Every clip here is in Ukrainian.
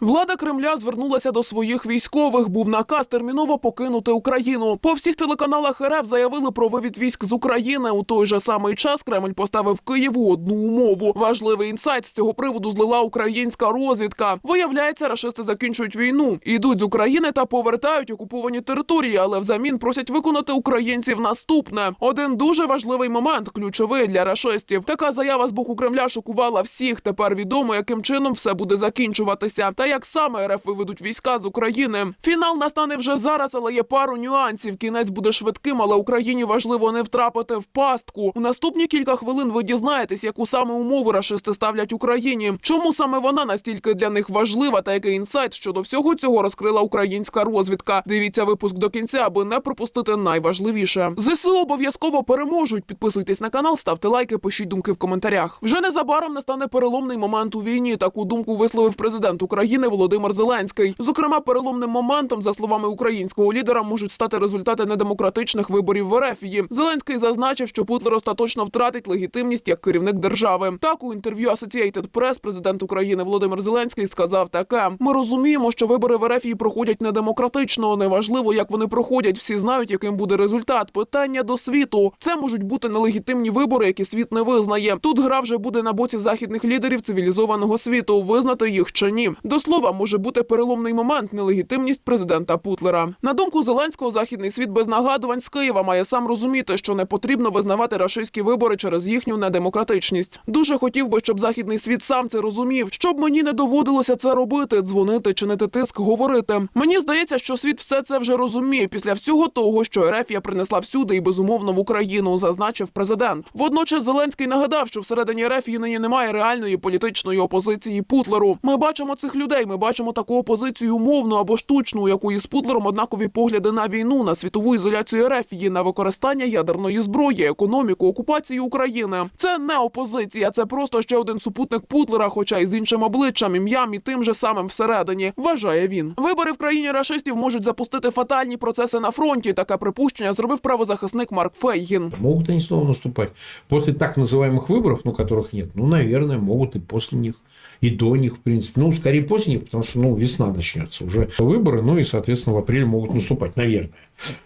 Влада Кремля звернулася до своїх військових. Був наказ терміново покинути Україну. По всіх телеканалах РФ заявили про вивід військ з України. У той же самий час Кремль поставив Києву одну умову. Важливий інсайт з цього приводу злила українська розвідка. Виявляється, рашисти закінчують війну, ідуть з України та повертають окуповані території, але взамін просять виконати українців наступне. Один дуже важливий момент, ключовий для рашистів. Така заява з боку Кремля шокувала всіх. Тепер відомо, яким чином все буде закінчуватися, та як саме РФ виведуть війська з України. Фінал настане вже зараз, але є пару нюансів. Кінець буде швидким, але Україні важливо не втрапити в пастку. У наступні кілька хвилин ви дізнаєтесь, яку саме умову рашисти ставлять Україні. Чому саме вона настільки для них важлива, та який інсайт щодо всього цього розкрила українська розвідка. Дивіться випуск до кінця, аби не пропустити найважливіше. ЗСУ обов'язково переможуть. Підписуйтесь на канал, ставте лайки, пишіть думки в коментарях. Вже незабаром настане переломний момент у війні. Таку думку висловив президент України Володимир Зеленський. Зокрема, переломним моментом, за словами українського лідера, можуть стати результати недемократичних виборів в Ерефії. Зеленський зазначив, що Путлер остаточно втратить легітимність як керівник держави. Так у інтерв'ю Associated Press президент України Володимир Зеленський сказав таке: Ми розуміємо, що вибори в Ерефії проходять недемократично. Неважливо, як вони проходять. Всі знають, яким буде результат. Питання до світу. Це можуть бути нелегітимні вибори, які світ не визнає. Тут гра вже буде на боці західних лідерів цивілізованого світу. Визнати їх чи ні. До слова, може бути переломний момент нелегітимність президента Путлера. На думку Зеленського, західний світ без нагадувань з Києва має сам розуміти, що не потрібно визнавати рашистські вибори через їхню недемократичність. Дуже хотів би, щоб західний світ сам це розумів, щоб мені не доводилося це робити, дзвонити, чинити тиск, говорити. Мені здається, що світ все це вже розуміє після всього того, що Ерефія принесла всюди і безумовно в Україну, зазначив президент. Водночас Зеленський нагадав, що всередині Ерефії нині немає реальної політичної опозиції Путлеру. Ми бачимо цих людей Ми бачимо таку опозицію умовну або штучну, у якої з Путлером однакові погляди на війну, на світову ізоляцію Ерефії, на використання ядерної зброї, економіку, окупацію України. Це не опозиція, це просто ще один супутник Путлера, хоча й з іншим обличчям, ім'ям і тим же самим всередині. Вважає він. Вибори в країні рашистів можуть запустити фатальні процеси на фронті. Таке припущення зробив правозахисник Марк Фейгін. Могут они снова наступать. После так называемых выборов, ну, которых нет, ну, наверное, могут и после них, и до них, в принципе. Ну, скорее после них, потому что, ну, весна начнется уже выборы, ну, и, соответственно, в апреле могут наступать, наверное.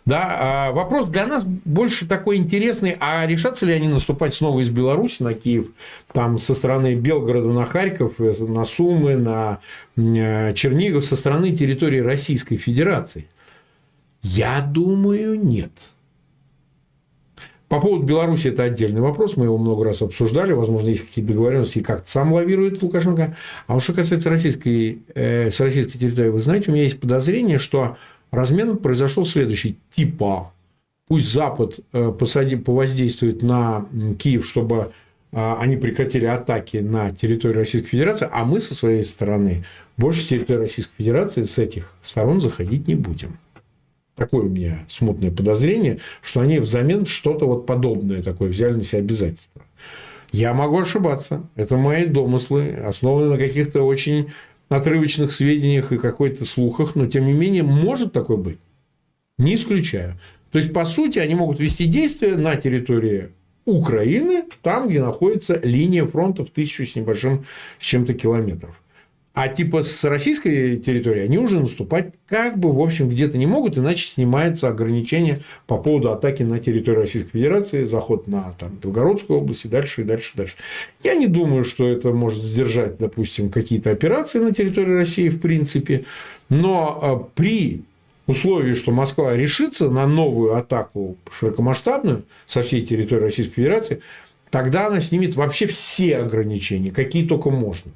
Да, а вопрос для нас больше такой интересный, а решатся ли они наступать снова из Беларуси на Киев, там со стороны Белгорода на Харьков, на Сумы, на э, Чернигов, со стороны территории Российской Федерации? Я думаю, нет. По поводу Беларуси это отдельный вопрос, мы его много раз обсуждали, возможно, есть какие-то договоренности, и как-то сам лавирует Лукашенко. А вот что касается российской, э, с российской территории, вы знаете, у меня есть подозрение, что размен произошел следующий, типа, пусть Запад э, посади, повоздействует на Киев, чтобы э, они прекратили атаки на территорию Российской Федерации, а мы со своей стороны больше территории Российской Федерации с этих сторон заходить не будем. Такое у меня смутное подозрение, что они взамен что-то вот подобное такое взяли на себя обязательства. Я могу ошибаться. Это мои домыслы, основанные на каких-то очень отрывочных сведениях и какой-то слухах, но тем не менее может такое быть. Не исключаю. То есть, по сути, они могут вести действия на территории Украины, там, где находится линия фронта в тысячу с небольшим с чем-то километров. А типа с российской территории они уже наступать как бы, в общем, где-то не могут, иначе снимается ограничение по поводу атаки на территорию Российской Федерации, заход на там, Белгородскую область и дальше, и дальше, и дальше. Я не думаю, что это может сдержать, допустим, какие-то операции на территории России в принципе, но э, при условии, что Москва решится на новую атаку широкомасштабную со всей территории Российской Федерации, тогда она снимет вообще все ограничения, какие только можно.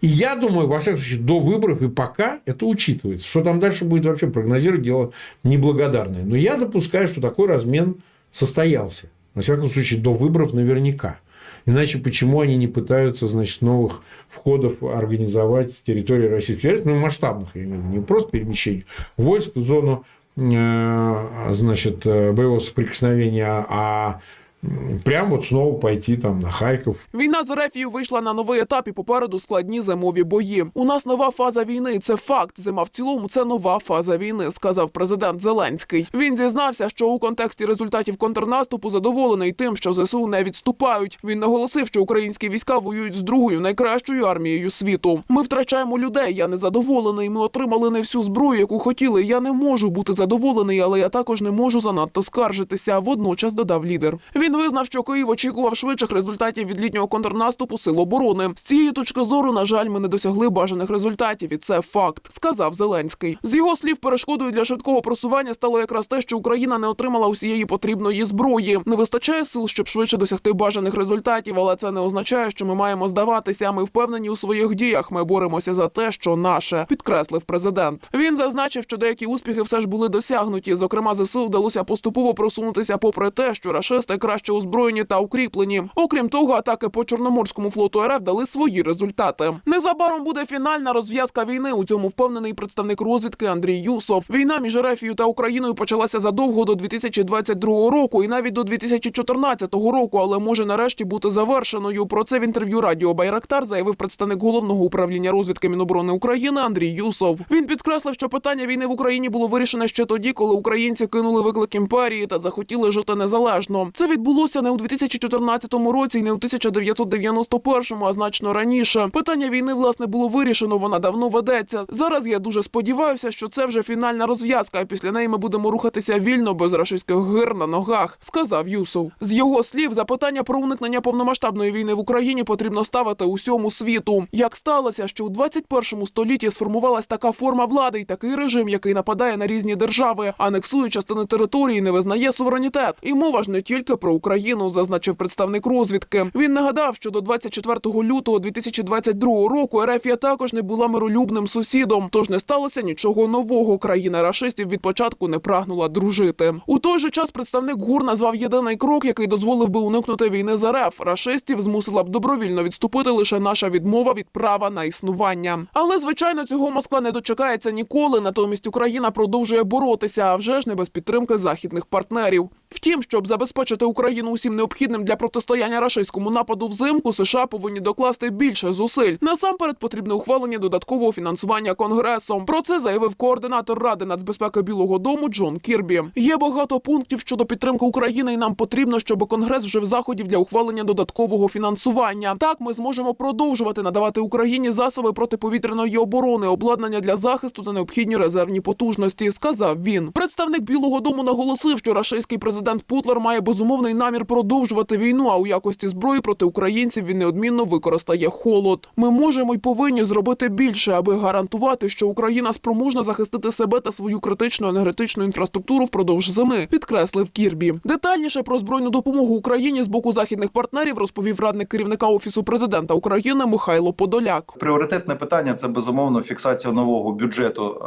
И я думаю, во всяком случае, до выборов и пока это учитывается. Что там дальше будет вообще прогнозировать, дело неблагодарное. Но я допускаю, что такой размен состоялся. Во всяком случае, до выборов наверняка. Иначе почему они не пытаются, значит, новых входов организовать с территории Российской Федерации, ну, масштабных, я имею в виду, не просто перемещение войск в зону, э, значит, э, боевого соприкосновения, а м, прям вот снова пойти там на Харьков. Війна з Ерефією вийшла на новий етап і попереду складні зимові бої. У нас нова фаза війни. Це факт. Зима в цілому це нова фаза війни, сказав президент Зеленський. Він зізнався, що у контексті результатів контрнаступу задоволений тим, що ЗСУ не відступають. Він наголосив, що українські війська воюють з другою найкращою армією світу. Ми втрачаємо людей. Я не задоволений. Ми отримали не всю зброю, яку хотіли. Я не можу бути задоволений, але я також не можу занадто скаржитися. Водночас додав лідер. Він визнав, що Київ очікував швидших результатів від літнього контрнаступу сил оборони. З цієї точки зору, на жаль, ми не досягли бажаних результатів, і це факт, сказав Зеленський. З його слів, перешкодою для швидкого просування стало якраз те, що Україна не отримала усієї потрібної зброї. Не вистачає сил, щоб швидше досягти бажаних результатів, але це не означає, що ми маємо здаватися. Ми впевнені у своїх діях. Ми боремося за те, що наше, підкреслив президент. Він зазначив, що деякі успіхи все ж були досягнуті. Зокрема, ЗСУ вдалося поступово просунутися, попри те, що рашисти краще озброєні та укріплені. Окрім того, атаки по Чорноморському флоту РФ дали свої результати. Незабаром буде фінальна розв'язка війни. У цьому впевнений представник розвідки Андрій Юсов. Війна між Ерефією та Україною почалася задовго до 2022 року і навіть до 2014 року, але може нарешті бути завершеною. Про це в інтерв'ю Радіо Байрактар заявив представник головного управління розвідки Міноборони України Андрій Юсов. Він підкреслив, що питання війни в Україні було вирішене ще тоді, коли українці кинули виклик імперії та захотіли жити незалежно. Це відбулося не у 2014 році, і не у 1991, а значно раніше. Питання війни власне було вирішено. Вона давно ведеться. Зараз я дуже сподіваюся, що це вже фінальна розв'язка. а Після неї ми будемо рухатися вільно без рашистських гир на ногах, сказав Юсов. З його слів, запитання про уникнення повномасштабної війни в Україні потрібно ставити усьому світу. Як сталося, що у 21 столітті сформувалась така форма влади і такий режим, який нападає на різні держави, анексує частини території, не визнає суверенітет. І мова ж не тільки про Україну, зазначив представник розвідки. Він нагадав, що до 24 лютого 2022 року Ерефія також не була миролюбним сусідом, тож не сталося нічого нового. Країна рашистів від початку не прагнула дружити. У той же час представник ГУР назвав єдиний крок, який дозволив би уникнути війни з РФ. Рашистів змусила б добровільно відступити лише наша відмова від права на існування. Але звичайно, цього Москва не дочекається ніколи. Натомість Україна продовжує боротися, а вже ж не без підтримки західних партнерів. Втім, щоб забезпечити Україну усім необхідним для протистояння рашистському нападу взимку, США повинні докласти більше зусиль. Насамперед потрібне ухвалення додаткового фінансування конгресом. Про це заявив координатор ради нацбезпеки Білого Дому Джон Кірбі. Є багато пунктів щодо підтримки України, і нам потрібно, щоб конгрес вжив заходів для ухвалення додаткового фінансування. Так ми зможемо продовжувати надавати Україні засоби протиповітряної оборони, обладнання для захисту та необхідні резервні потужності. Сказав він. Представник Білого Дому наголосив, що рашистський президент Путлер має безумовний намір продовжувати війну. А у якості зброї проти українців він неодмінно використає холод. Ми можемо й повинні зробити більше, аби гарантувати, що Україна спроможна захистити себе та свою критичну енергетичну інфраструктуру впродовж зими, підкреслив Кірбі. Детальніше про збройну допомогу Україні з боку західних партнерів розповів радник керівника офісу президента України Михайло Подоляк. Пріоритетне питання це безумовно фіксація нового бюджету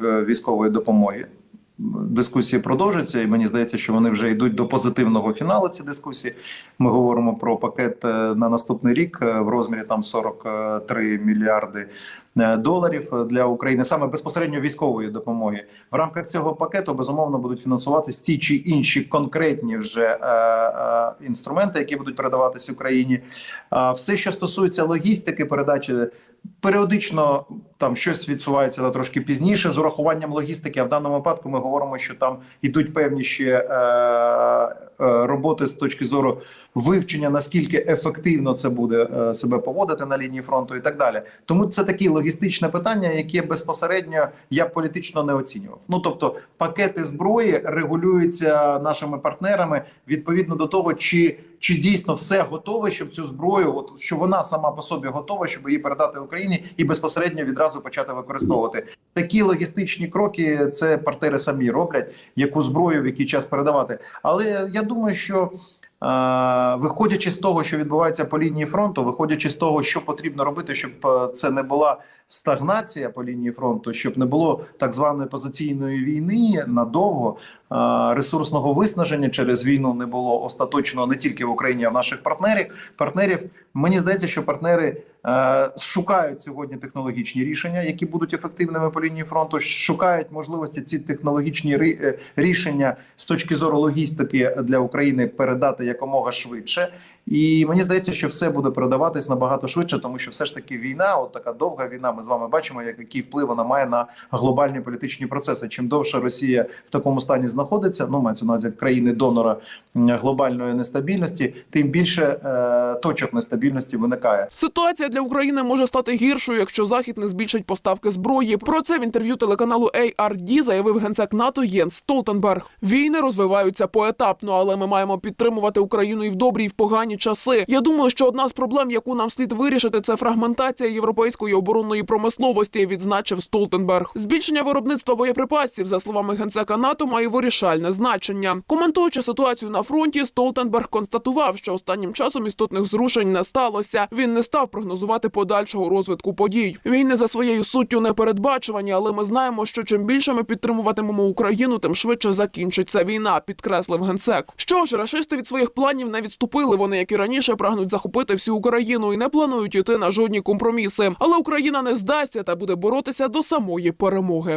е, військової допомоги. Дискусії продовжуються, і мені здається, що вони вже йдуть до позитивного фіналу. Ці дискусії. Ми говоримо про пакет е, на наступний рік е, в розмірі там 43 мільярди е, доларів для України, саме безпосередньо військової допомоги. В рамках цього пакету безумовно будуть фінансуватись ті чи інші конкретні вже інструменти, які будуть передаватися Україні. Все, що стосується логістики, передачі періодично там щось відсувається на трошки пізніше з урахуванням логістики. А в даному випадку ми говоримо, що там ідуть певні ще е, е, роботи з точки зору вивчення, наскільки ефективно це буде е, себе поводити на лінії фронту, і так далі. Тому це такі логістичне питання, яке безпосередньо я політично не оцінював. Ну тобто, пакети зброї регулюються нашими партнерами відповідно до того, чи чи дійсно все готове, щоб цю зброю, от що вона сама по собі готова, щоб її передати Україні і безпосередньо відразу почати використовувати такі логістичні кроки. Це партнери самі роблять, яку зброю в який час передавати. Але я думаю, що. Е, Виходячи з того, що відбувається по лінії фронту, виходячи з того, що потрібно робити, щоб е, це не була стагнація по лінії фронту, щоб не було так званої позиційної війни надовго. Ресурсного виснаження через війну не було остаточно не тільки в Україні, а в наших партнерів. Партнерів мені здається, що партнери е, шукають сьогодні технологічні рішення, які будуть ефективними по лінії фронту. Шукають можливості ці технологічні е, рішення з точки зору логістики для України передати якомога швидше. І мені здається, що все буде передаватись набагато швидше, тому що все ж таки війна, от така довга війна. Ми з вами бачимо, як який вплив вона має на глобальні політичні процеси. Чим довше Росія в такому стані знаходиться, ну мається на увазі країни донора глобальної нестабільності, тим більше е, точок нестабільності виникає. Ситуація для України може стати гіршою, якщо Захід не збільшить поставки зброї. Про це в інтерв'ю телеканалу ARD заявив генсек НАТО Єнс Столтенберг. Війни розвиваються поетапно, але ми маємо підтримувати Україну і в добрі, і в погані часи. Я думаю, що одна з проблем, яку нам слід вирішити, це фрагментація європейської оборонної промисловості, відзначив Столтенберг. Збільшення виробництва боєприпасів, за словами генсека НАТО, має вирішальне значення. Коментуючи ситуацію на фронті, Столтенберг констатував, що останнім часом істотних зрушень не сталося. Він не став прогнозувати подальшого розвитку подій. Війни за своєю суттю не передбачувані, але ми знаємо, що чим більше ми підтримуватимемо Україну, тим швидше закінчиться війна, підкреслив генсек. Що ж, рашисти від своїх планів не відступили. Вони, як і раніше, прагнуть захопити всю Україну і не планують іти на жодні компроміси. Але Україна не здасться та буде боротися до самої перемоги.